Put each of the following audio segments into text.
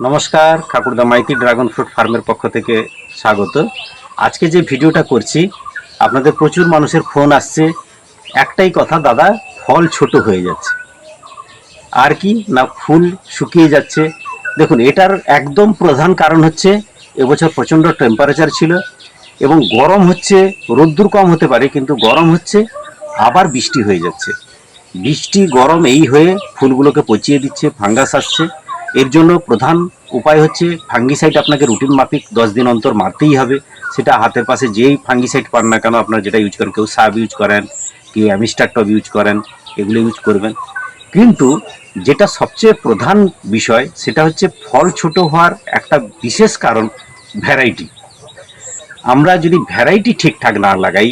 নমস্কার, ঠাকুরদা Maiti dragon fruit ফার্মের পক্ষ থেকে স্বাগত। আজকে যে ভিডিওটা করছি, আপনাদের প্রচুর মানুষের ফোন আসছে। একটাই কথা, দাদা, ফল ছোট হয়ে যাচ্ছে। আর কি না ফুল শুকিয়ে যাচ্ছে? দেখুন, এটার একদম প্রধান কারণ হচ্ছে, এবছর প্রচণ্ড টেম্পারেচার ছিল এবং গরম হচ্ছে, রোদ্দুর কম হতে পারে, কিন্তু গরম হচ্ছে, আবার বৃষ্টি হয়ে যাচ্ছে। বৃষ্টি, গরম এই হয়ে ফুলগুলোকে পচিয়ে দিচ্ছে, ফাঙ্গাস আসছে। এর জন্য প্রধান উপায় হচ্ছে ফাঙ্গিসাইড আপনাকে রুটিন মাফিক দশ দিন অন্তর মারতেই হবে। সেটা হাতের পাশে যেই ফাঙ্গিসাইড পান না কেন আপনারা যেটা ইউজ করেন, কেউ সাব ইউজ করেন, কেউ অ্যামিস্টার টব ইউজ করেন, এগুলো ইউজ করবেন। কিন্তু যেটা সবচেয়ে প্রধান বিষয়, সেটা হচ্ছে ফল ছোট হওয়ার একটা বিশেষ কারণ ভ্যারাইটি আমরা যদি ভ্যারাইটি ঠিকঠাক না লাগাই,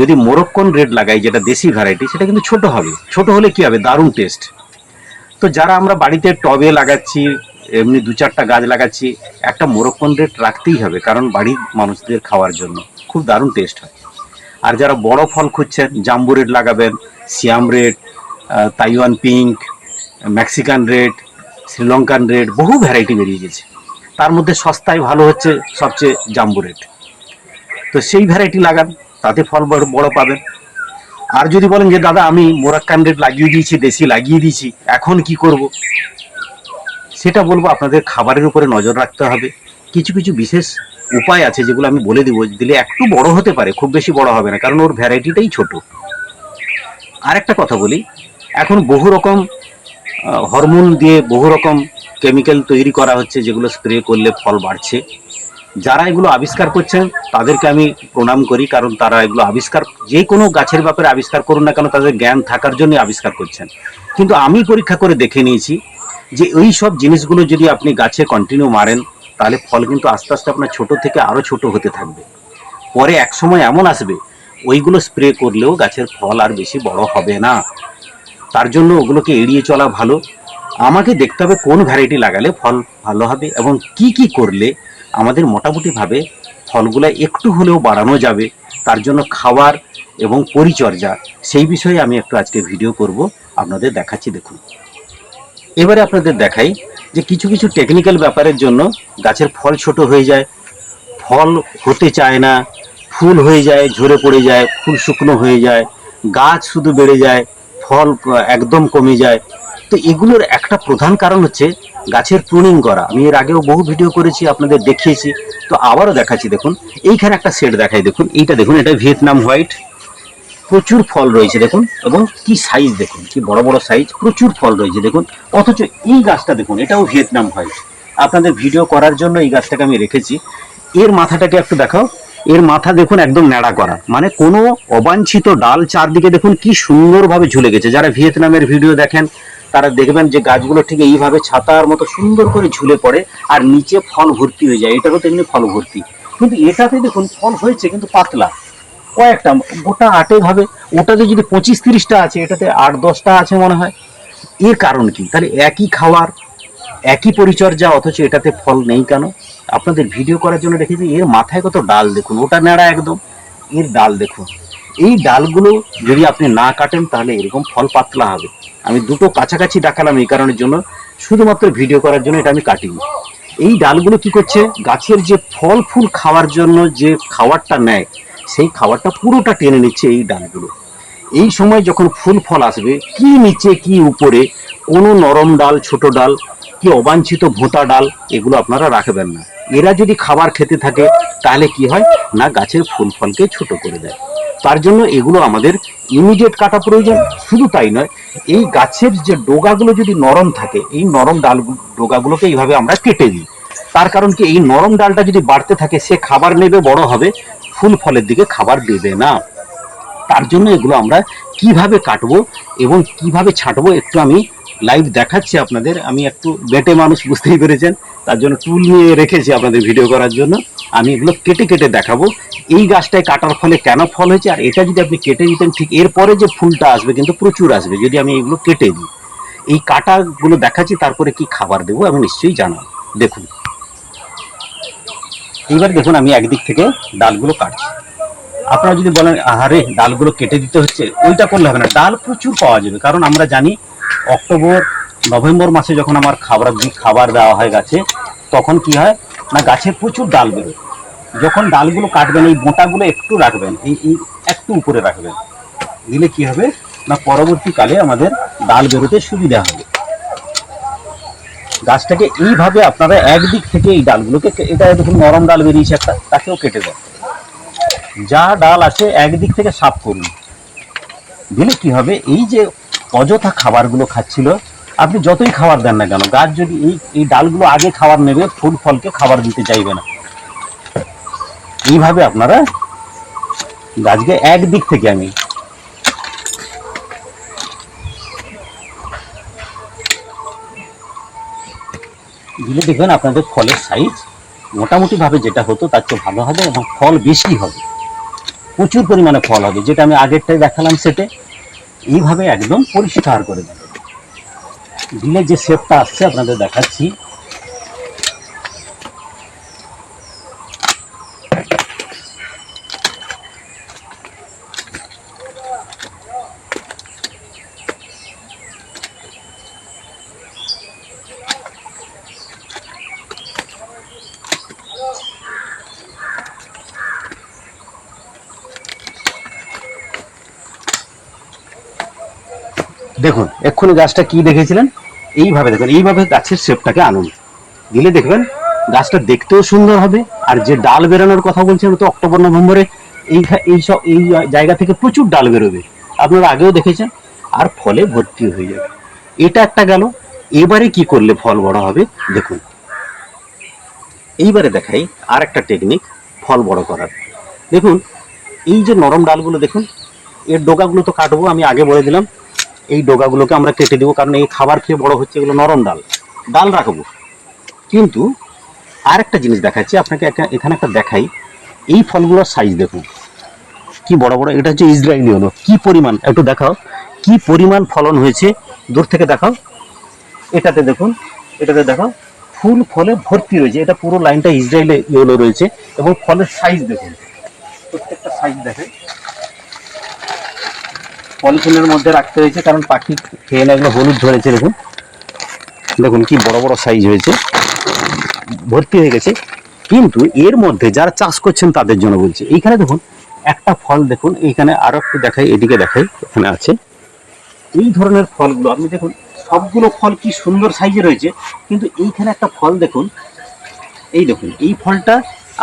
যদি মোরক্কন রেড লাগাই, যেটা দেশি ভ্যারাইটি সেটা কিন্তু ছোট হবে। ছোট হলে কি হবে? দারুণ টেস্ট তো যারা আমরা বাড়িতে টবে লাগাচ্ছি, এমনি দু চারটা গাছ লাগাচ্ছি, একটা মোরক্কন রেট রাখতেই হবে, কারণ বাড়ির মানুষদের খাওয়ার জন্য খুব দারুণ টেস্ট হয়। আর যারা বড় ফল খুঁজছেন, জাম্বু রেড লাগাবেন, Siam red Taiwan pink Mexican red Sri Lankan red বহু ভ্যারাইটি বেরিয়ে গেছে। তার মধ্যে সস্তায় ভালো হচ্ছে সবচেয়ে জাম্বু রেড তো সেই ভ্যারাইটি লাগান, তাতে ফল বড় বড় পাবেন। আর যদি বলেন যে, দাদা, আমি মোরাক্কান রেড লাগিয়ে দিয়েছি, দেশি লাগিয়ে দিয়েছি, এখন কি করব? সেটা বলব, আপনাদের খাবারের উপরে নজর রাখতে হবে। কিছু কিছু বিশেষ উপায় আছে যেগুলো আমি বলে দিব, দিলে একটু বড় হতে পারে, খুব বেশি বড় হবে না, কারণ ওর ভ্যারাইটিটাই ছোট। আর একটা কথা বলি, এখন বহু রকম হরমোন দিয়ে বহু রকম কেমিক্যাল তৈরি করা হচ্ছে, যেগুলো স্প্রে করলে ফল বাড়ছে। যারা এগুলো আবিষ্কার করছেন, তাদেরকে আমি প্রণাম করি, কারণ তারা এগুলো আবিষ্কার, যে কোনো গাছের ব্যাপারে আবিষ্কার করুন না কেন, তাদের জ্ঞান থাকার জন্য আবিষ্কার করছেন। কিন্তু আমি পরীক্ষা করে দেখে নিয়েছি যে ওই সব জিনিসগুলো যদি আপনি গাছে কন্টিনিউ মারেন, তাহলে ফল কিন্তু আস্তে আস্তে আপনার ছোট থেকে আরও ছোট হতে থাকবে। পরে এক সময় এমন আসবে, ওইগুলো স্প্রে করলেও গাছের ফল আর বেশি বড় হবে না। তার জন্য ওগুলোকে এড়িয়ে চলা ভালো। আমাকে দেখতে হবে কোন ভ্যারাইটি লাগালে ফল ভালো হবে এবং কি কি করলে আমাদের মোটামুটিভাবে ফলগুলো একটু হলেও বাড়ানো যাবে, তার জন্য খাবার এবং পরিচর্যা, সেই বিষয়ে আমি একটু আজকে ভিডিও করব, আপনাদের দেখাচ্ছি দেখুন। এবারে আপনাদের দেখাই যে কিছু কিছু টেকনিক্যাল ব্যাপারের জন্য গাছের ফল ছোট হয়ে যায়, ফল হতে চায় না, ফুল হয়ে যায়, ঝরে পড়ে যায়, ফুল শুকনো হয়ে যায়, গাছ শুধু বেড়ে যায়, ফল একদম কমে যায়। তো এগুলোর একটা প্রধান কারণ হচ্ছে গাছের প্রুনিং করা। আমি এর আগেও বহু ভিডিও করেছি, আপনাদের দেখিয়েছি। তো আবারও দেখাচ্ছি, দেখুন। এইখানে একটা সেট দেখাই, দেখুন। এইটা, দেখুন, এটা ভিয়েতনাম হোয়াইট। প্রচুর ফল রয়েছে, দেখুন। এবং কি সাইজ দেখুন, কি বড় বড় সাইজ প্রচুর ফল রয়েছে, দেখুন। অথচ এই গাছটা, দেখুন, এটাও ভিয়েতনাম হোয়াইট। আপনাদের ভিডিও করার জন্য এই গাছটাকে আমি রেখেছি। এর মাথাটাকে একটু দেখাও। এর মাথা, দেখুন, একদম ন্যাড়া করা। মানে কোনো অবাঞ্ছিত ডাল চারদিকে, দেখুন, কি সুন্দরভাবে ঝুলে গেছে। যারা ভিয়েতনামের ভিডিও দেখেন তারা দেখবেন যে গাছগুলো ঠিক এইভাবে ছাতার মতো সুন্দর করে ঝুলে পড়ে আর নিচে ফল ভর্তি হয়ে যায়। এটারও তেমনি ফল ভর্তি। কিন্তু এটাতে দেখুন, ফল হয়েছে কিন্তু পাতলা। কয়েকটা, গোটা আটে ভাবে, ওটাতে যদি পঁচিশ তিরিশটা আছে, এটাতে আট দশটা আছে মনে হয়। এর কারণ কি? তাহলে একই খাওয়ার, একই পরিচর্যা, অথচ এটাতে ফল নেই কেন? আপনাদের ভিডিও করার জন্য রেখেছি, এর মাথায় কত ডাল দেখুন, ওটা নেড়া একদম। এর ডাল দেখুন। এই ডালগুলো যদি আপনি না কাটেন, তাহলে এরকম ফল পাতলা হবে। আমি দুটো কাছাকাছি দেখালাম এই কারণের জন্য। শুধুমাত্র ভিডিও করার জন্য এটা আমি কাটিনি। এই ডালগুলো কি করছে? গাছের যে ফল ফুল খাওয়ার জন্য যে খাবারটা নেয়, সেই খাবারটা পুরোটা টেনে নিচ্ছে এই ডালগুলো। এই সময় যখন ফুল ফল আসবে, কি নিচে, কি উপরে, কোনো নরম ডাল, ছোট ডাল, কি অবাঞ্ছিত ভোঁতা ডাল, এগুলো আপনারা রাখবেন না। এরা যদি খাবার খেতে থাকে, তাহলে কি হয়? না, গাছের ফুল ফলকে ছোট করে দেয়। তার জন্য এগুলো আমাদের ইমিডিয়েট কাটা প্রয়োজন। শুধু তাই নয়, এই গাছের যে ডোগাগুলো যদি নরম থাকে, এই নরম ডাল ডোগাগুলোকে এইভাবে আমরা কেটে দিই। তার কারণ কি, এই নরম ডালটা যদি বাড়তে থাকে, সে খাবার নেবে, বড় হবে, ফুল ফলের দিকে খাবার দেবে না। তার জন্য এগুলো আমরা কীভাবে কাটবো এবং কীভাবে ছাঁটবো, একটু আমি লাইভ দেখাচ্ছি আপনাদের। আমি একটু বেটে মানুষ, বুঝতেই পেরেছেন। তার জন্য টুল নিয়ে রেখেছি আপনাদের ভিডিও করার জন্য। আমি এগুলো কেটে কেটে দেখাবো। এই গাছটায় কাটার ফলে কেন ফল হয়েছে? আর এটা যদি আপনি কেটে দিতেন, ঠিক এরপরে যে ফুলটা আসবে কিন্তু প্রচুর আসবে, যদি আমি এগুলো কেটে দিই। এই কাটাগুলো দেখাচ্ছি, তারপরে কি খাবার দেবো আমি নিশ্চয়ই জানাব। দেখুন। এইবার দেখুন, আমি একদিক থেকে ডালগুলো কাটছি। আপনারা যদি বলেন, আহারে, ডালগুলো কেটে দিতে হচ্ছে, ওইটা করলে হবে না। ডাল প্রচুর পাওয়া যাবে। কারণ আমরা জানি, অক্টোবর, নভেম্বর মাসে যখন আমার খাবার খাবার দেওয়া হয় গাছে, তখন কি হয়? না, গাছে প্রচুর ডাল বেরোয়। যখন ডালগুলো কাটবেন, এই বোঁটাগুলো একটু রাখবেন, এই একটু উপরে রাখবেন। দিলে কি হবে? না, পরবর্তীকালে আমাদের ডাল বেরোতে সুবিধা হবে। গাছটাকে এইভাবে আপনারা একদিক থেকে এই ডালগুলোকে এটা দেখুন, নরম ডাল বেরিয়েছে একটা, তাকেও কেটে দেন। যা ডাল আছে, একদিক থেকে সাফ করুন। দিলে কি হবে? এই যে অযথা খাবারগুলো খাচ্ছিল, আপনি যতই খাবার দেন না কেন, গাছ যদি এই এই ডালগুলো আগে খাবার নেবে, ফুল ফলকে খাবার দিতে চাইবে না। এইভাবে আপনারা গাছকে একদিক থেকে আমি দিলে দেখবেন আপনাদের ফলের সাইজ মোটামুটিভাবে যেটা হতো তার চেয়ে ভালো হবে এবং ফল বেশি হবে। প্রচুর পরিমাণে ফল হবে, যেটা আমি আগেরটাই দেখালাম সেটে। এইভাবে একদম পরিষ্কার করে দেবেন। দিলে যে শেপটা আসছে আপনাদের দেখাচ্ছি দেখুন এক্ষুনি গাছটা কি দেখেছিলেন? এইভাবে দেখুন, এইভাবে গাছের শেপটাকে আনুন। দিলে দেখবেন, গাছটা দেখতেও সুন্দর হবে, আর যে ডাল বেরোনোর কথা বলছেন তো অক্টোবর, নভেম্বরে, এই এই সব এই জায়গা থেকে প্রচুর ডাল বেরোবে। আপনারা আগেও দেখেছেন, আর ফলে ভর্তি হয়ে যাবে। এটা একটা গেল, এবারে কি করলে ফল বড় হবে, দেখুন। এইবারে দেখাই আর একটা টেকনিক ফল বড় করার। দেখুন, এই যে নরম ডালগুলো দেখুন, এর ডোকাগুলো তো কাটবো, আমি আগে বলে দিলাম। এই ডোগাগুলোকে আমরা কেটে দেবো, কারণ এই খাবার খেয়ে বড় হচ্ছে এগুলো নরম ডাল। ডাল রাখব। কিন্তু আর একটা জিনিস দেখাচ্ছি, আপনাকে একটা- এখানে একটা দেখাই। এই ফলগুলোর সাইজ দেখুন। কি বড় বড়, এটা হচ্ছে ইসরায়েলি হলো। কি পরিমাণ, একটু দেখাও। কি পরিমাণ ফলন হয়েছে, দূর থেকে দেখাও। এটাতে দেখুন, এটাতে দেখাও। ফুল ফলে ভর্তি রয়েছে। এটা পুরো লাইনটা ইসরায়েলে ইয়েলো রয়েছে। এবং ফলের সাইজ দেখুন। প্রত্যেকটা সাইজ দেখে। পলিথিনের মধ্যে রাখতে হয়েছে, কারণ পাখি খেয়ে লাগলে হলুদ ধরেছে, দেখুন। দেখুন, কি বড় বড় সাইজ হয়েছে। ভর্তি হয়ে গেছে। কিন্তু এর মধ্যে যারা চাষ করছেন, তাদের জন্য বলছি, এইখানে দেখুন, একটা ফল দেখুন, এইখানে আরও একটু দেখাই, এদিকে দেখাই, এখানে আছে। এই ধরনের ফলগুলো আপনি দেখুন, সবগুলো ফল কি সুন্দর সাইজে রয়েছে, কিন্তু এইখানে একটা ফল দেখুন, এই দেখুন, এই ফলটা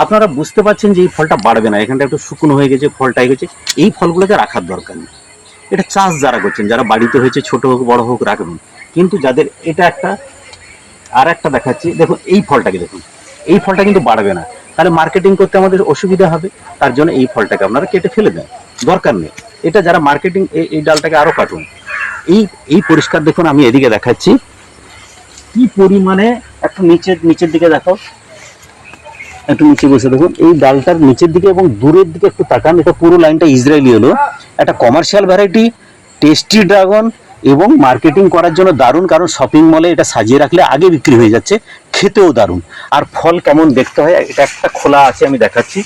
আপনারা বুঝতে পারছেন যে এই ফলটা বাড়বে না, এখানটা একটু শুকনো হয়ে গেছে, ফলটা হয়ে গেছে এই ফলগুলোকে রাখার দরকার নেই। এটা চাষ যারা করছেন, যারা বাড়িতে হয়েছে, ছোট হোক, বড় হোক, রাখবেন। কিন্তু যাদের এটা একটা, আর একটা দেখাচ্ছি, দেখুন, এই ফলটাকে দেখুন। এই ফলটা কিন্তু বাড়বে না। তাহলে মার্কেটিং করতে আমাদের অসুবিধা হবে। তার জন্য এই ফলটাকে আপনারা কেটে ফেলে দেন। দরকার নেই। এটা যারা মার্কেটিং এই ডালটাকে আরও কাটুন। এই এই পরিষ্কার দেখুন, আমি এদিকে দেখাচ্ছি। কি পরিমাণে, একটু নিচের নিচের দিকে দেখো। একটু নিচে বসে দেখুন। এই ডালটার নিচের দিকে এবং দূরের দিকে একটু তাকান, এটা পুরো লাইনটা ইসরায়েলি হলো। একটা কমার্শিয়াল ভ্যারাইটি টেস্টি ড্রাগন এবং মার্কেটিং করার জন্য দারুণ, কারণ শপিং মলে এটা সাজিয়ে রাখলে আগে বিক্রি হয়ে যাচ্ছে, খেতেও দারুণ। আর ফল কেমন দেখতে হয়, এটা একটা খোলা আছে, আমি দেখাচ্ছি।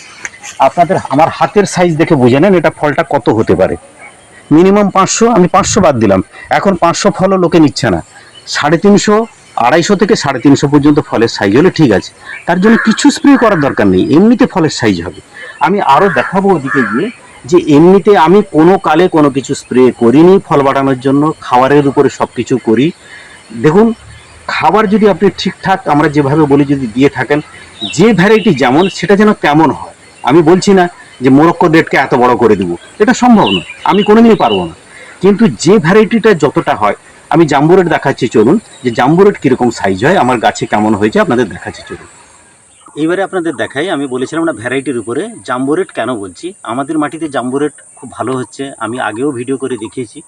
আপনাদের আমার হাতের সাইজ দেখে বুঝে নেন এটা ফলটা কত হতে পারে। মিনিমাম পাঁচশো, আমি পাঁচশো বাদ দিলাম। এখন পাঁচশো ফলও লোকে নিচ্ছে না। সাড়ে তিনশো আড়াইশো থেকে সাড়ে তিনশো পর্যন্ত ফলের সাইজ হলে ঠিক আছে। তার জন্য কিছু স্প্রে করার দরকার নেই, এমনিতে ফলের সাইজ হবে। আমি আরও দেখাবো ওদিকে গিয়ে যে এমনিতে আমি কোনো কালে কোনো কিছু স্প্রে করিনি ফল বাড়ানোর জন্য, খাবারের উপরে সব কিছু করি। দেখুন, খাবার যদি আপনি ঠিকঠাক আমরা যেভাবে বলি যদি দিয়ে থাকেন, যে ভ্যারাইটি যেমন, সেটা যেন তেমন হয়। আমি বলছি না যে মোরক্কো ডেটকে এত বড় করে দিব, এটা সম্ভব না আমি কোনোদিনই পারব না। কিন্তু যে ভ্যারাইটিটা যতটা হয় আমি জাম্বুরেট দেখাচ্ছি, চলুন। যে জাম্বুরেট কীরকম সাইজ হয়, আমার গাছে কেমন হয়েছে আপনাদের দেখাচ্ছি, চলুন। এইবারে আপনাদের দেখাই, আমি বলেছিলাম না ভ্যারাইটির উপরে। জাম্বুরেট কেন বলছি? আমাদের মাটিতে জাম্বুরেট খুব ভালো হচ্ছে, আমি আগেও ভিডিও করে দেখিয়েছি।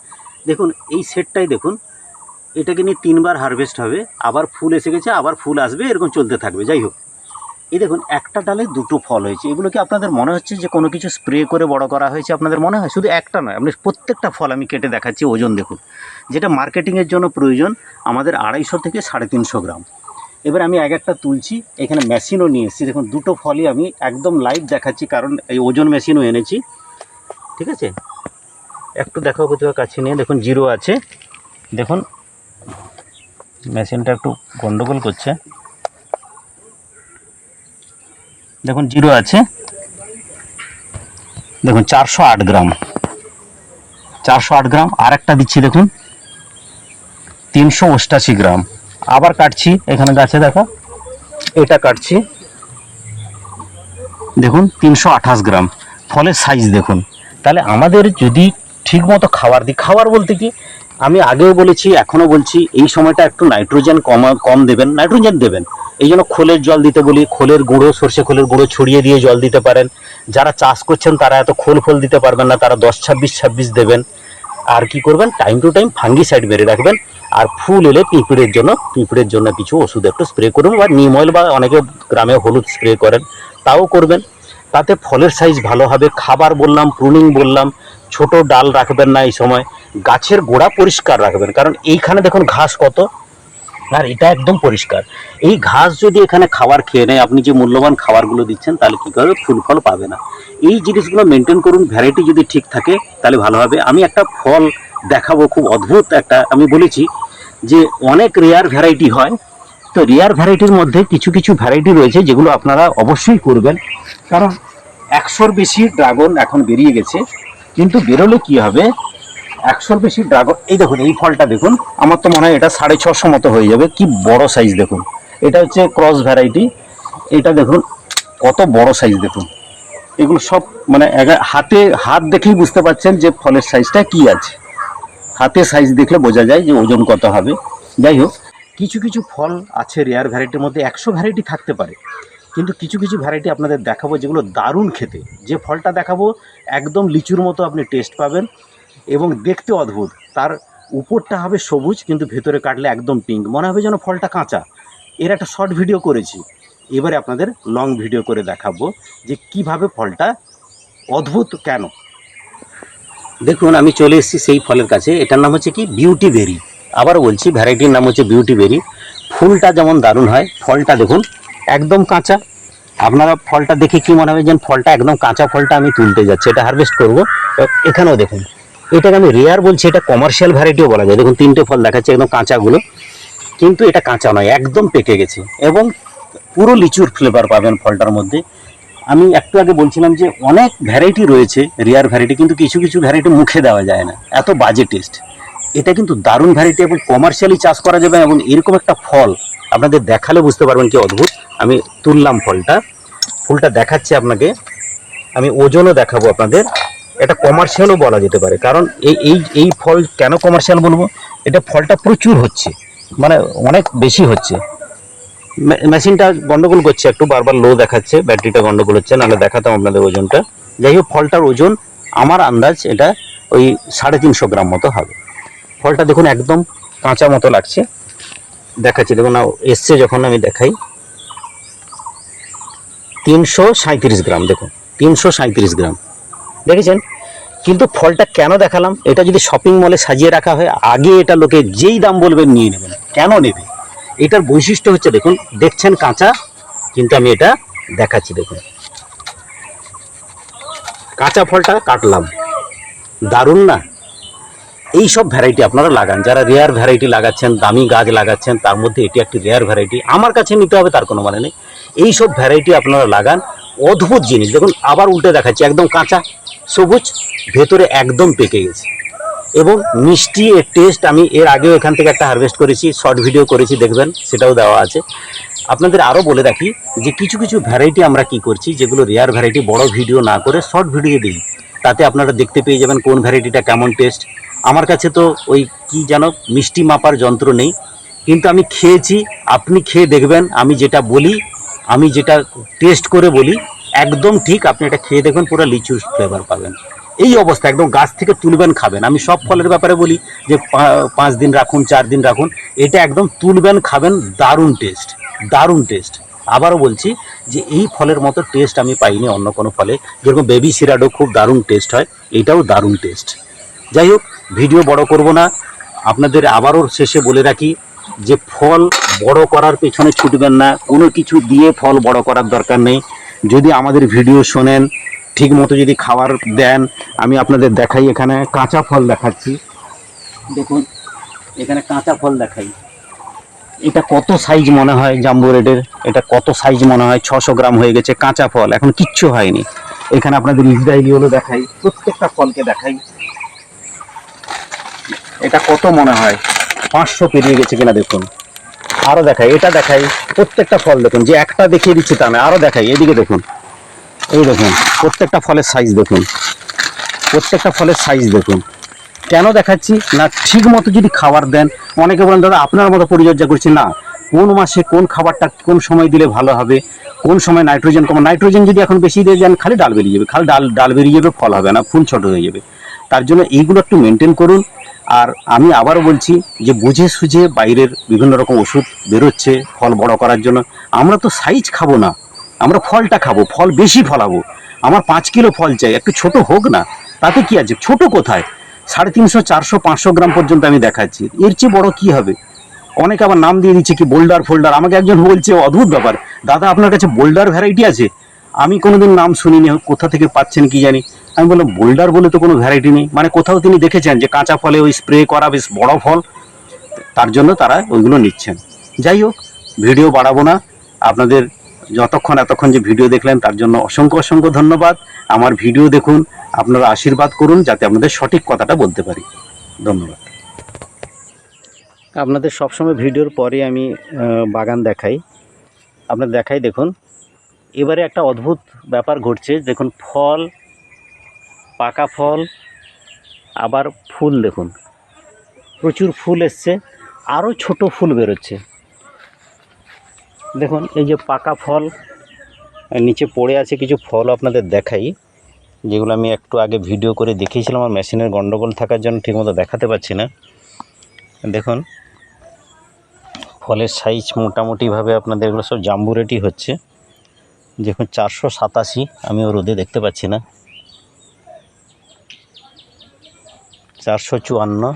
দেখুন, এই সেটটাই দেখুন, এটাকে নিয়ে তিনবার হারভেস্ট হবে, আবার ফুল এসে গেছে, আবার ফুল আসবে, এরকম চলতে থাকবে, যাই হোক। এই দেখুন, একটা ডালে দুটো ফল হয়েছে। এগুলো কি আপনাদের মনে হচ্ছে যে কোনো কিছু স্প্রে করে বড় করা হয়েছে আপনাদের মনে হয়? শুধু একটা নয়, আপনি প্রত্যেকটা ফল আমি কেটে দেখাচ্ছি, ওজন দেখুন। যেটা মার্কেটিংয়ের জন্য প্রয়োজন, আমাদের আড়াইশো থেকে সাড়ে তিনশো গ্রাম। এবার আমি এক একটা তুলছি, এখানে মেশিনও নিয়ে এসেছি। দেখুন, দুটো ফলই আমি একদম লাইভ দেখাচ্ছি, কারণ এই ওজন মেশিনও এনেছি। ঠিক আছে? একটু দেখাবো তো কাছে নিয়ে। দেখুন জিরো আছে। দেখুন মেশিনটা একটু গন্ডগোল করছে। দেখুন, জিরো আছে। দেখুন, চারশো আট গ্রাম। চারশো আট গ্রাম। আর একটা দিচ্ছি, দেখুন। তিনশো অষ্টাশি গ্রাম। আবার কাটছি, এখানে গাছে দেখো। এটা কাটছি। দেখুন, তিনশো আঠাশ গ্রাম। ফলের সাইজ দেখুন। তাহলে আমাদের যদি ঠিক মতো খাবার দিই, খাবার বলতে কি? আমি আগেও বলেছি, এখনও বলছি, এই সময়টা একটু নাইট্রোজেন কম কম দেবেন, নাইট্রোজেন দেবেন। এই জন্য খোলের জল দিতে বলি, খোলের গুঁড়ো, সর্ষে খোলের গুঁড়ো ছড়িয়ে দিয়ে জল দিতে পারেন। যারা চাষ করছেন, তারা এত খোল ফোল দিতে পারবেন না, তারা দশ ছাব্বিশ ছাব্বিশ দেবেন। আর কি করবেন? টাইম টু টাইম ফাঙ্গিসাইড বেড়ে রাখবেন। আর ফুল এলে পিঁপড়ের জন্য পিঁপড়ের জন্য কিছু ওষুধ একটু স্প্রে করুন, বা নিম অয়েল বা অনেকে গ্রামে হলুদ স্প্রে করেন, তাও করবেন। তাতে ফলের সাইজ ভালো হবে, খাবার বললাম প্রুনিং বললাম ছোট ডাল রাখবেন না এই সময়, গাছের গোড়া পরিষ্কার রাখবেন। কারণ এইখানে দেখুন ঘাস কত, আর এটা একদম পরিষ্কার। এই ঘাস যদি এখানে খাবার খেয়ে নেয়, আপনি যে মূল্যবান খাবারগুলো দিচ্ছেন, তাহলে কি করবে ফুল ফল পাবে না। এই জিনিসগুলো মেনটেন করুন ভ্যারাইটি যদি ঠিক থাকে, তাহলে ভালো হবে। আমি একটা ফল দেখাবো, খুব অদ্ভুত একটা, আমি বলেছি যে অনেক রেয়ার ভ্যারাইটি হয়। তো রেয়ার ভ্যারাইটির মধ্যে কিছু কিছু ভ্যারাইটি রয়েছে, যেগুলো আপনারা অবশ্যই করবেন। কারণ একশোর বেশি ড্রাগন এখন বেরিয়ে গেছে। কিন্তু বেরোলে কি হবে? একশোর বেশি ড্রাগন এই দেখুন, এই ফলটা দেখুন, আমার তো মনে হয় এটা সাড়ে ছশো মতো হয়ে যাবে। কি বড় সাইজ দেখুন। এটা হচ্ছে ক্রস ভ্যারাইটি এটা দেখুন, কত বড় সাইজ দেখুন। এগুলো সব মানে হাতে, হাত দেখেই বুঝতে পারছেন যে ফলের সাইজটা কি আছে। হাতে সাইজ দেখলে বোঝা যায় যে ওজন কত হবে। যাই হোক, কিছু কিছু ফল আছে রেয়ার ভ্যারাইটির মধ্যে। একশো ভ্যারাইটি থাকতে পারে। কিন্তু কিছু কিছু ভ্যারাইটি আপনাদের দেখাবো যেগুলো দারুণ খেতে। যে ফলটা দেখাবো, একদম লিচুর মতো আপনি টেস্ট পাবেন এবং দেখতে অদ্ভুত। তার উপরটা হবে সবুজ, কিন্তু ভেতরে কাটলে একদম পিঙ্ক মনে হবে যেন ফলটা কাঁচা। এর একটা শর্ট ভিডিও করেছি। এবারে আপনাদের লং ভিডিও করে দেখাবো যে কীভাবে ফলটা অদ্ভুত কেন। দেখুন, আমি চলে এসেছি সেই ফলের কাছে। এটার নাম হচ্ছে কি? বিউটি বেরি আবার বলছি ভ্যারাইটির নাম হচ্ছে বিউটি বেরি ফুলটা যেমন দারুণ হয়, ফলটা দেখুন একদম কাঁচা। আপনারা ফলটা দেখে কি মনে হবে যেন ফলটা একদম কাঁচা ফলটা আমি তুলতে যাচ্ছি, এটা হারভেস্ট করব। এখানেও দেখুন, এটাকে আমি রেয়ার বলছি, এটা কমার্শিয়াল ভ্যারাইটিও বলা যায়। দেখুন, তিনটে ফল দেখাচ্ছে একদম কাঁচাগুলো। কিন্তু এটা কাঁচা নয়, একদম পেকে গেছে। এবং পুরো লিচুর ফ্লেভার পাবেন ফলটার মধ্যে। আমি একটু আগে বলছিলাম যে অনেক ভ্যারাইটি রয়েছে রেয়ার ভ্যারাইটি কিন্তু কিছু কিছু ভ্যারাইটি মুখে দেওয়া যায় না। এত বাজে টেস্ট এটা কিন্তু দারুণ ভ্যারাইটি এবং কমার্শিয়ালি চাষ করা যাবে এবং এরকম একটা ফল আপনাদের দেখালে বুঝতে পারবেন কি অদ্ভুত। আমি তুললাম ফলটা। ফুলটা দেখাচ্ছি আপনাকে। আমি ওজনও দেখাবো আপনাদের। এটা কমার্শিয়ালও বলা যেতে পারে। কারণ এই এই এই ফল কেন কমার্শিয়াল বলব? এটা ফলটা প্রচুর হচ্ছে। মানে অনেক বেশি হচ্ছে। মেশিনটা গন্ডগোল করছে একটু। বারবার লো দেখাচ্ছে, ব্যাটারিটা গন্ডগোল হচ্ছে। নাহলে দেখাতাম আপনাদের ওজনটা। যাই হোক, ফলটার ওজন আমার আন্দাজ এটা ওই সাড়ে তিনশো গ্রাম মতো হবে। ফলটা দেখুন একদম কাঁচা মতো লাগছে। দেখাচ্ছি। দেখুন এসছে যখন আমি দেখাই। তিনশো সাঁত্রিশ গ্রাম, দেখুন, তিনশো সাঁত্রিশ গ্রাম। দেখেছেন? কিন্তু ফলটা কেন দেখালাম? এটা যদি শপিং মলে সাজিয়ে রাখা হয়, আগে এটা লোকে যেই দাম বলবেন নিয়ে নেবেন। কেন নেবে? এটার বৈশিষ্ট্য হচ্ছে, দেখুন, দেখছেন কাঁচা, কিন্তু আমি এটা দেখাচ্ছি, দেখুন। কাঁচা ফলটা কাটলাম। দারুণ না? এই সব ভ্যারাইটি আপনারা লাগান। যারা রেয়ার ভ্যারাইটি লাগাচ্ছেন, দামি গাছ লাগাচ্ছেন, তার মধ্যে এটি একটি রেয়ার ভ্যারাইটি আমার কাছে নিতে হবে, তার কোনো মানে নেই। এই সব ভ্যারাইটি আপনারা লাগান। অদ্ভুত জিনিস। দেখুন, আবার উল্টে দেখাচ্ছি, একদম কাঁচা, সবুজ, ভেতরে একদম পেকে গেছে। এবং মিষ্টি এর টেস্ট আমি এর আগেও এখান থেকে একটা হারভেস্ট করেছি শর্ট ভিডিও করেছি, দেখবেন, সেটাও দেওয়া আছে। আপনাদের আরও বলে রাখি যে, কিছু কিছু ভ্যারাইটি আমরা কি করছি, যেগুলো রেয়ার ভ্যারাইটি বড় ভিডিও না করে শর্ট ভিডিও দিই। তাতে আপনারা দেখতে পেয়ে যাবেন কোন ভ্যারাইটিটা কেমন টেস্ট আমার কাছে তো ওই কি যেন মিষ্টি মাপার যন্ত্র নেই। কিন্তু আমি খেয়েছি, আপনি খেয়ে দেখবেন, আমি যেটা বলি, আমি যেটা টেস্ট করে বলি, একদম ঠিক, আপনি এটা খেয়ে দেখবেন, পুরো লিচুর ফ্লেভার পাবেন। এই অবস্থা, একদম গাছ থেকে তুলবেন, খাবেন। আমি সব ফলের ব্যাপারে বলি যে পাঁচ দিন রাখুন, চার দিন রাখুন, এটা একদম তুলবেন, খাবেন, দারুণ টেস্ট দারুণ টেস্ট আবারও বলছি যে, এই ফলের মতো টেস্ট আমি পাইনি অন্য কোনো ফলে। যেরকম বেবি সিরাডো খুব দারুণ টেস্ট হয়, এটাও দারুণ টেস্ট যাই হোক ভিডিও বড় করব না। আপনাদের আবারও শেষে বলে রাখি যে ফল বড় করার পেছনে ছুটবেন না। কোনো কিছু দিয়ে ফল বড় করার দরকার নেই। যদি আমাদের ভিডিও শোনেন, ঠিক মতো যদি খাবার দেন, আমি আপনাদের দেখাই এখানে কাঁচা ফল দেখাচ্ছি। দেখুন, এখানে কাঁচা ফল দেখাই। এটা কত সাইজ মনে হয় জাম্বু রেডের? এটা কত সাইজ মনে হয়? ছশো গ্রাম হয়ে গেছে কাঁচা ফল। এখন কিচ্ছু হয়নি। এখানে আপনাদের ইসরায়েলি হলো দেখাই। প্রত্যেকটা ফলকে দেখাই। এটা কত মনে হয়? পাঁচশো পেরিয়ে গেছে কিনা দেখুন। আরও দেখাই, এটা দেখাই, প্রত্যেকটা ফল দেখুন, যে একটা দেখিয়ে দিচ্ছি তা না, আরও দেখাই, এদিকে দেখুন। এই দেখুন, প্রত্যেকটা ফলের সাইজ দেখুন। প্রত্যেকটা ফলের সাইজ দেখুন। কেন দেখাচ্ছি? না, ঠিক মতো যদি খাবার দেন, অনেকে বলেন, দাদা, আপনার মতো পরিচর্যা করছি। না, কোন মাসে কোন খাবারটা কোন সময় দিলে ভালো হবে, কোন সময় নাইট্রোজেন কম নাইট্রোজেন যদি এখন বেশি দিয়ে দেন, খালি ডাল বেরিয়ে যাবে, খালি ডাল ডাল বেরিয়ে যাবে, ফল হবে না, ফুল ছোট হয়ে যাবে। তার জন্য এইগুলো একটু মেনটেন করুন। আর আমি আবারও বলছি যে বুঝে সুঝে বাইরের বিভিন্ন রকম ওষুধ বেরোচ্ছে ফল বড় করার জন্য। আমরা তো সাইজ খাব না। আমরা ফলটা খাব, ফল বেশি ফলাবো। আমার পাঁচ কিলো ফল চাই, একটু ছোট হোক না। তাতে কি আছে? ছোট কোথায়? সাড়ে তিনশো, চারশো, পাঁচশো গ্রাম পর্যন্ত আমি দেখাচ্ছি। এর চেয়ে বড় কি হবে? অনেকে আবার নাম দিয়ে দিচ্ছে কি বোল্ডার ফোল্ডার। আমাকে একজন বলছে, অদ্ভুত ব্যাপার। দাদা, আপনার কাছে বোল্ডার ভ্যারাইটি আছে? আমি কোনোদিন নাম শুনিনি কোথা থেকে পাচ্ছেন কি জানি। আমি বললাম, বোল্ডার বলে তো কোনো ভ্যারাইটি নেই। মানে কোথাও তিনি দেখেছেন যে কাঁচা ফলে ওই স্প্রে করা বেশ বড় ফল, তার জন্য তারা ওইগুলো নিচ্ছেন। যাই হোক, ভিডিও বাড়াবো না। আপনাদের যতক্ষণ এতক্ষণ যে ভিডিও দেখলেন, তার জন্য অসংখ্য অসংখ্য ধন্যবাদ। আমার ভিডিও দেখুন, আপনারা আশীর্বাদ করুন, যাতে আপনাদের সঠিক কথাটা বলতে পারি। ধন্যবাদ। আপনাদের সবসময় ভিডিওর পরে আমি বাগান দেখাই। আপনার দেখাই, দেখুন। এবারে একটা অদ্ভুত ব্যাপার ঘটছে। দেখুন, ফল, পাকা ফল, আবার ফুল দেখুন। প্রচুর ফুল এসছে, আরও ছোট ফুল বেরোচ্ছে। দেখুন, এই যে পাকা ফল নিচে পড়ে আছে কিছু ফল আপনাদের দেখাই, যেগুলো আমি একটু আগে ভিডিও করে দেখিয়েছিলাম, আমার মেশিনের গণ্ডগোল থাকার জন্য ঠিকমতো দেখাতে পাচ্ছি না। দেখুন, ফলের সাইজ মোটামুটিভাবে আপনাদের এগুলো সব জাম্বু রেটি হচ্ছে। দেখুন, চারশো সাতাশি, আমি রোদে দেখতে পাচ্ছি না। চারশো চুয়ান্ন।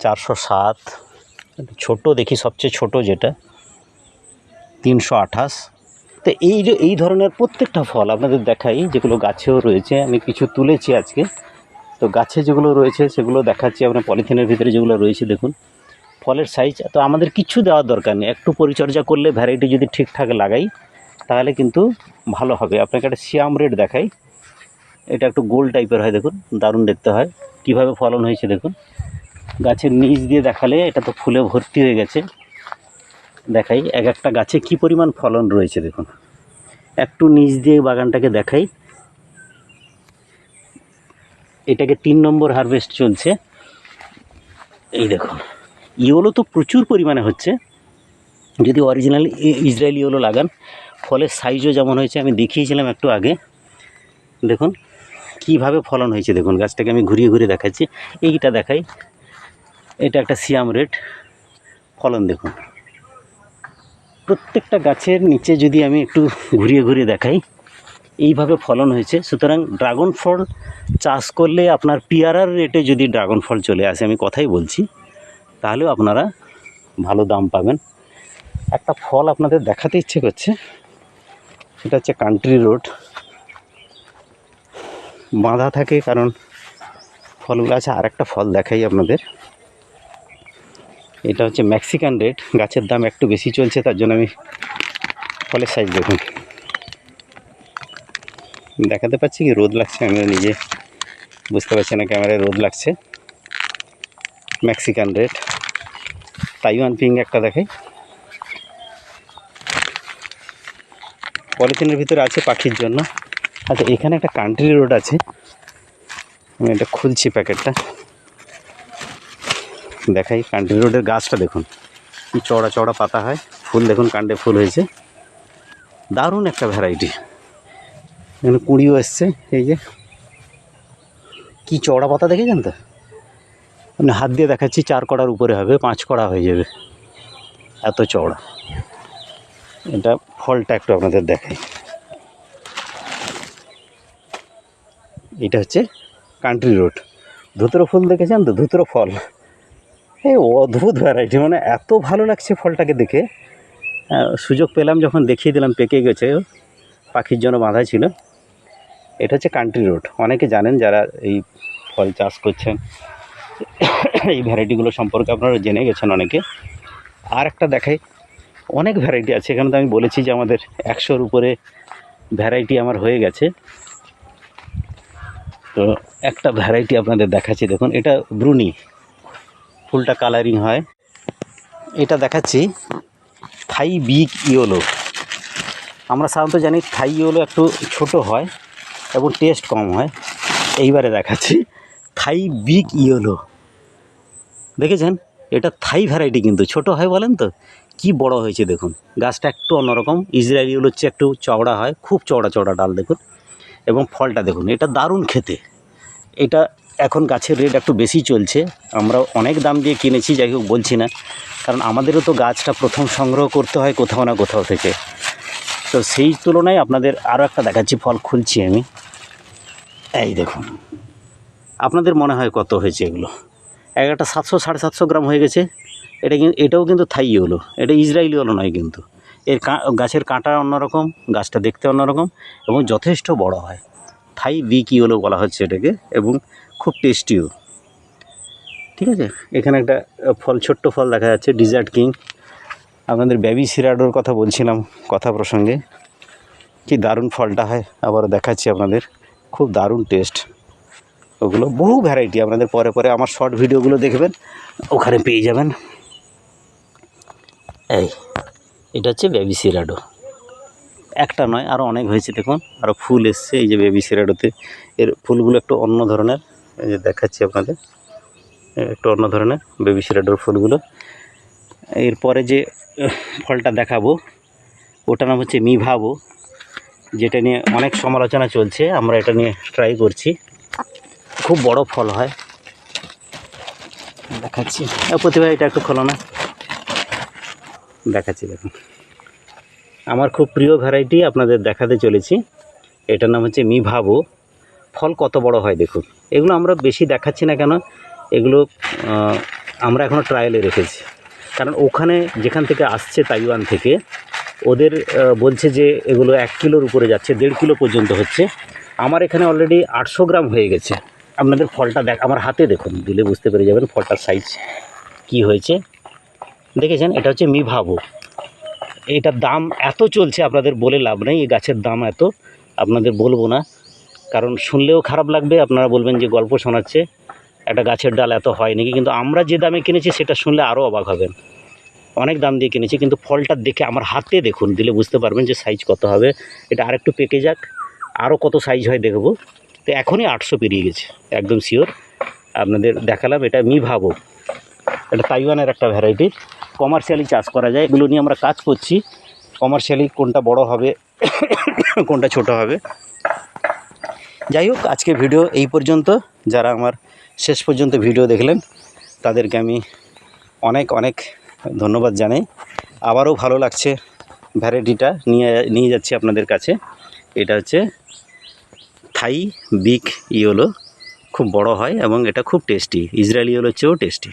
চারশো সাত। ছোট দেখি, সবচেয়ে ছোট যেটা। তিনশো আঠাশ। তো এই যে, এই ধরনের প্রত্যেকটা ফল আপনাদের দেখাই, যেগুলো গাছেও রয়েছে, আমি কিছু তুলেছি আজকে। তো গাছে যেগুলো রয়েছে, সেগুলো দেখাচ্ছি, আপনার পলিথিনের ভিতরে যেগুলো রয়েছে, দেখুন। ফলের সাইজ তো আমাদের কিচ্ছু দেওয়ার দরকার নেই। একটু পরিচর্যা করলে ভ্যারাইটি যদি ঠিকঠাক লাগাই, তাহলে কিন্তু ভালো হবে। আপনাকে একটা শিয়াম রেড দেখাই। এটা একটু গোল টাইপের হয়, দেখুন। দারুণ দেখতে হয়। কীভাবে ফলন হয়েছে, দেখুন। গাছের নিচ দিয়ে দেখালে এটা তো ফুলে ভর্তি হয়ে গেছে। দেখাই, এক একটা গাছে কি পরিমাণ ফলন রয়েছে, দেখুন। একটু নিচ দিয়ে বাগানটাকে দেখাই। এটাকে তিন নম্বর হারভেস্ট চলছে। এই দেখুন। ইওলো তো প্রচুর পরিমাণে হচ্ছে। যদি অরিজিনাল ইসরায়েলি ইওলো লাগান ফলের সাইজও যেমন হয়েছে, আমি দেখিয়েছিলাম একটু আগে। দেখুন, কীভাবে ফলন হয়েছে, দেখুন, গাছটাকে আমি ঘুরিয়ে ঘুরিয়ে দেখাচ্ছি। এইটা দেখাই। এটা একটা সিয়াম রেট ফলন দেখুন। প্রত্যেকটা গাছের নিচে যদি আমি একটু ঘুরিয়ে ঘুরিয়ে দেখাই, এইভাবে ফলন হয়েছে। সুতরাং ড্রাগন ফল চাষ করলে আপনার পিয়ারার রেটে যদি ড্রাগন ফল চলে আসে, আমি কথাই বলছি। তাহলেও আপনারা ভালো দাম পাবেন। একটা ফল আপনাদের দেখাতে ইচ্ছে করছে। সেটা হচ্ছে কান্ট্রি রোড বাঁধা থাকে কারণ ফলগুলো আছে আর একটা ফল দেখাই আপনাদের। এটা হচ্ছে মেক্সিকান রেড গাছের দাম একটু বেশি চলছে, তার জন্য আমি ফলের সাইজ দেখুন। দেখাতে পাচ্ছি কি? রোদ লাগছে, আমি নিজে বুঝতে পারছি না ক্যামেরায় রোদ লাগছে। মেক্সিকান রেড তাইওয়ান পিং একটা দেখাই। পলিথিনের ভিতরে আছে পাখির জন্য। আচ্ছা এখানে একটা কান্ট্রি রোড আছে। আমি এটা খুলছি প্যাকেটটা। দেখাই কান্ট্রি রোডের গাছটা দেখুন। কি চড়া চওড়া পাতা হয়। ফুল দেখুন কাণ্ডে ফুল হয়েছে। দারুণ একটা ভ্যারাইটি এখানে কুড়িও এসছে, এই যে। কি চওড়া পাতা দেখেছেন তো? মানে হাত দিয়ে দেখাচ্ছি চার কড়ার উপরে হবে পাঁচ কড়া হয়ে যাবে। এত চওড়া। এটা ফলটা একটু আপনাদের দেখাই। এটা হচ্ছে কান্ট্রি রোড ধুতরো ফুল দেখেছেন তো? ধুতরো ফল। এই অদ্ভুত ভ্যারাইটি মানে এত ভালো লাগছে ফলটাকে দেখে। আহ, সুযোগ পেলাম যখন দেখিয়ে দিলাম পেকে গেছে। পাখির জন্য বাঁধা ছিল। এটা হচ্ছে কান্ট্রি রোড অনেকে জানেন যারা এই ফল চাষ করছেন এই ভ্যারাইটিগুলো সম্পর্কে আপনারা জেনে গেছেন অনেকে। আর একটা দেখাই, অনেক ভ্যারাইটি আছে। এখানে তো আমি বলেছি যে আমাদের একশোর উপরে ভ্যারাইটি আমার হয়ে গেছে। তো একটা ভ্যারাইটি আপনাদের দেখাচ্ছি। দেখুন, এটা ব্রুনি। ফুলটা কালারিং হয়। এটা দেখাচ্ছি, থাই বিগ ইয়োলো। আমরা সাধারণত জানি থাই ইয়োলো একটু ছোট হয় এবং টেস্ট কম হয়। এইবারে দেখাচ্ছি, থাই বিগ ইয়োলো। দেখেছেন? এটা থাই ভ্যারাইটি কিন্তু, ছোট হয় বলেন তো? কি বড় হয়েছে দেখুন। গাছটা একটু অন্যরকম ইসরায়েলি ইয়োলো হচ্ছে একটু চওড়া হয়, খুব চওড়া চওড়া ডাল দেখুন। এবং ফলটা দেখুন, এটা দারুণ খেতে। এটা এখন গাছের রেট একটু বেশি চলছে, আমরা অনেক দাম দিয়ে কিনেছি, যাই হোক বলছি না। কারণ আমাদেরও তো গাছটা প্রথম সংগ্রহ করতে হয় কোথাও না কোথাও থেকে। তো সেই তুলনায় আপনাদের আরও একটা দেখাচ্ছি, ফল খুলছি আমি। এই দেখুন, আপনাদের মনে হয় কত হয়েছে এগুলো? এক একটা সাতশো, সাড়ে সাতশো গ্রাম হয়ে গেছে। এটা কিন্তু এটাও কিন্তু থাই হলো। এটা ইসরায়েলি হলো নয় কিন্তু। এর গাছের কাঁটা অন্যরকম, গাছটা দেখতে অন্যরকম এবং যথেষ্ট বড় হয়। থাই বি কি হলো বলা হচ্ছে এটাকে এবং খুব টেস্টিও। ঠিক আছে? এখানে একটা ফল, ছোট্ট ফল দেখা যাচ্ছে, ডিজার্ট কিং। আপনাদের ব্যাবি সিরাডোর কথা বলছিলাম কথা প্রসঙ্গে। কি দারুণ ফলটা হয় আবার দেখাচ্ছি আপনাদের। খুব দারুণ টেস্ট। ওগুলো বহু ভ্যারাইটি আপনাদের পরে পরে আমার শর্ট ভিডিওগুলো দেখবেন, ওখানে পেয়ে যাবেন। এই, এটা হচ্ছে বেবি সিরাডো একটা নয় আরও অনেক হয়েছে দেখুন আরও ফুল এসছে, এই যে বেবি সিরাডোতে এর ফুলগুলো একটু অন্য ধরনের, এই যে দেখাচ্ছি আপনাদের। একটু অন্য ধরনের বেবি সিরাডোর ফুলগুলো। এরপরে যে, ফলটা দেখাবো, ওটার নাম হচ্ছে মি ভাবো যেটা নিয়ে অনেক সমালোচনা চলছে, আমরা এটা নিয়ে ট্রাই করছি। খুব বড় ফল হয়। দেখাচ্ছি। প্রতিভা, এটা একটু খোলো না। দেখাচ্ছি, দেখুন। আমার খুব প্রিয় ভ্যারাইটি আপনাদের দেখাতে চলেছি। এটার নাম হচ্ছে মি ভাবো ফল কত বড় হয়, দেখুন। এগুলো আমরা বেশি দেখাচ্ছি না কেন, এগুলো আমরা এখনও ট্রায়ালে রেখেছি। কারণ ওখানে যেখান থেকে আসছে তাইওয়ান থেকে, ওদের বলছে যে এগুলো এক কিলোর উপরে যাচ্ছে, দেড় কিলো পর্যন্ত হচ্ছে। আমার এখানে অলরেডি আটশো গ্রাম হয়ে গেছে। আপনাদের ফলটা দেখ, আমার হাতে দেখুন, দিলে বুঝতে পেরে যাবেন ফলটার সাইজ কি হয়েছে। দেখেছেন, এটা হচ্ছে মি ভাবো এটার দাম এত চলছে, আপনাদের বলে লাভ নেই, এই গাছের দাম এত, আপনাদের বলব না। কারণ শুনলেও খারাপ লাগবে, আপনারা বলবেন যে গল্প শোনাচ্ছে, একটা গাছের ডাল এত হয় নাকি, কিন্তু আমরা যে দামে কিনেছি, সেটা শুনলে আরও অবাক হবেন। অনেক দাম দিয়ে কিনেছি, কিন্তু ফলটা দেখে আমার হাতে দেখুন, দিলে বুঝতে পারবেন যে সাইজ কত হবে। এটা আরেকটু পেকে যাক আরও কত সাইজ হয় দেখব। তো এখনই আটশো পেরিয়ে গেছে, একদম শিওর আপনাদের দেখালাম, এটা মি ভাবো। এটা তাইওয়ানের একটা ভ্যারাইটি কমার্শিয়ালি চাষ করা যায়, এগুলো নিয়ে আমরা কাজ করছি। কমার্শিয়ালি কোনটা বড় হবে, কোনটা ছোট হবে। যাই হোক আজকে ভিডিও এই পর্যন্ত। যারা আমার শেষ পর্যন্ত ভিডিও দেখলেন, তাদেরকে আমি অনেক অনেক ধন্যবাদ জানাই। আবারও ভালো লাগছে ভ্যারাইটিটা নিয়ে নিয়ে যাচ্ছি আপনাদের কাছে। এটা হচ্ছে থাই বিগ ইয়োলো খুব বড় হয় এবং এটা খুব টেস্টি। ইসরায়েলি ইয়োলোর চেয়েও টেস্টি।